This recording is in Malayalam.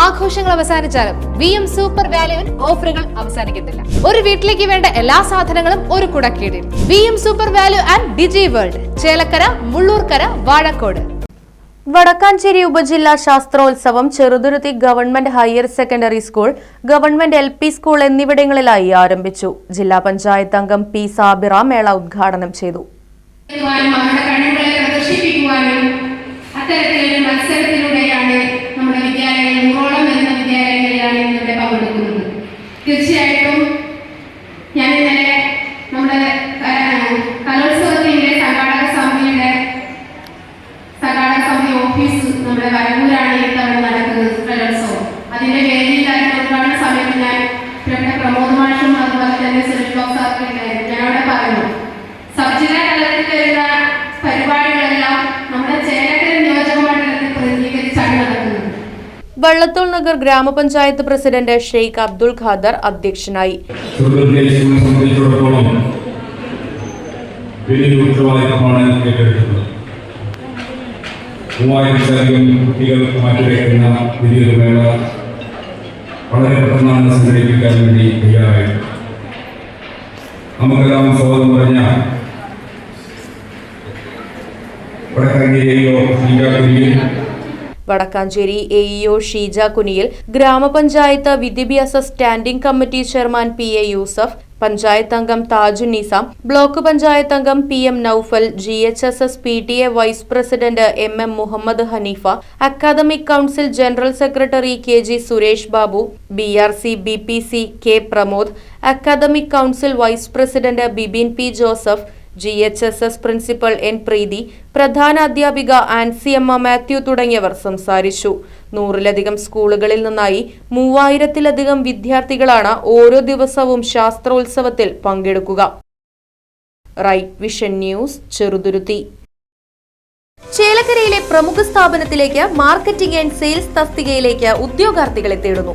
ആഘോഷങ്ങൾ അവസാനിച്ചാലും വി എം സൂപ്പർ വാല്യുവിൽ ഓഫറുകൾ അവസാനിക്കുന്നില്ല ഒരു വീട്ടിലേക്ക് വേണ്ട എല്ലാ സാധനങ്ങളും ഒരു കുടക്കീടിൽ. V M super value and digi world Chelakkara Mullurkara Vazhakode. Vadakkanchery ഉപജില്ലാ ശാസ്ത്രോത്സവം Cheruthuruthy government higher secondary school government L P school എന്നിവിടങ്ങളിലായി ആരംഭിച്ചു. ജില്ലാ പഞ്ചായത്ത് അംഗം പി സാബിറ മേള ഉദ്ഘാടനം ചെയ്തു. ഇത്തവണ നടക്കുന്നത് കലോത്സവം അതിന്റെ വേദിയിലായിട്ട് ഉദ്ഘാടന സമയത്ത് ഞാൻ ഇവിടെ പ്രമോദ് മാഷും അതുപോലെ തന്നെ സുരേഷ് ബാബു ഉണ്ടായിരുന്നു. ഞാൻ അവിടെ പറഞ്ഞു തലത്തിൽ വരുന്ന പരിപാടികളെല്ലാം നമ്മുടെ ചേലക്കര നിയോജക മണ്ഡലത്തിൽ പ്രതിനിധീകരിച്ചാണ് നടക്കുന്നത്. വള്ളത്തോൾ നഗർ ഗ്രാമപഞ്ചായത്ത് പ്രസിഡന്റ് ഷെയ്ഖ് അബ്ദുൾ ഖാദർ അധ്യക്ഷനായി. സംബന്ധിച്ചിടത്തോളം വലിയ ഉത്തരവാദിത്തമാണ് ഏറ്റെടുത്തത് മൂവായിരത്തിലധികം കുട്ടികൾ മാറ്റിവെക്കുന്ന വലിയൊരു മേള വളരെ പെട്ടെന്നാണ് സംഘടിപ്പിക്കാൻ വേണ്ടി തയ്യാറായത് നമുക്കെല്ലാം സ്വാഗതം പറഞ്ഞ വടക്കാഞ്ചേരി എ ഇഒ ഷീജ കുനിയിൽ ഗ്രാമപഞ്ചായത്ത് വിദ്യാഭ്യാസ standing committee chairman P A Yusuf panchayat അംഗം താജു നിസാം ബ്ലോക്ക് പഞ്ചായത്ത് അംഗം P M Noufal G H S S P T A vice president M M Muhammad Hanifa academic council general secretary K G Suresh Babu B R C B P C K Pramod academic council vice president Bibin P Joseph G H S S principal N Preethi പ്രധാന അധ്യാപിക ആൻസിയമ്മ മാത്യു തുടങ്ങിയവർ സംസാരിച്ചു. നൂറിലധികം സ്കൂളുകളിൽ നിന്നായി മൂവായിരത്തിലധികം വിദ്യാർത്ഥികളാണ് ഓരോ ദിവസവും ശാസ്ത്രോത്സവത്തിൽ പങ്കെടുക്കുക. Right Vision News Cheruthuruthy. ചേലക്കരയിലെ പ്രമുഖ സ്ഥാപനത്തിലേക്ക് മാർക്കറ്റിംഗ് ആൻഡ് സെയിൽസ് തസ്തികയിലേക്ക് ഉദ്യോഗാർത്ഥികളെ തേടുന്നു.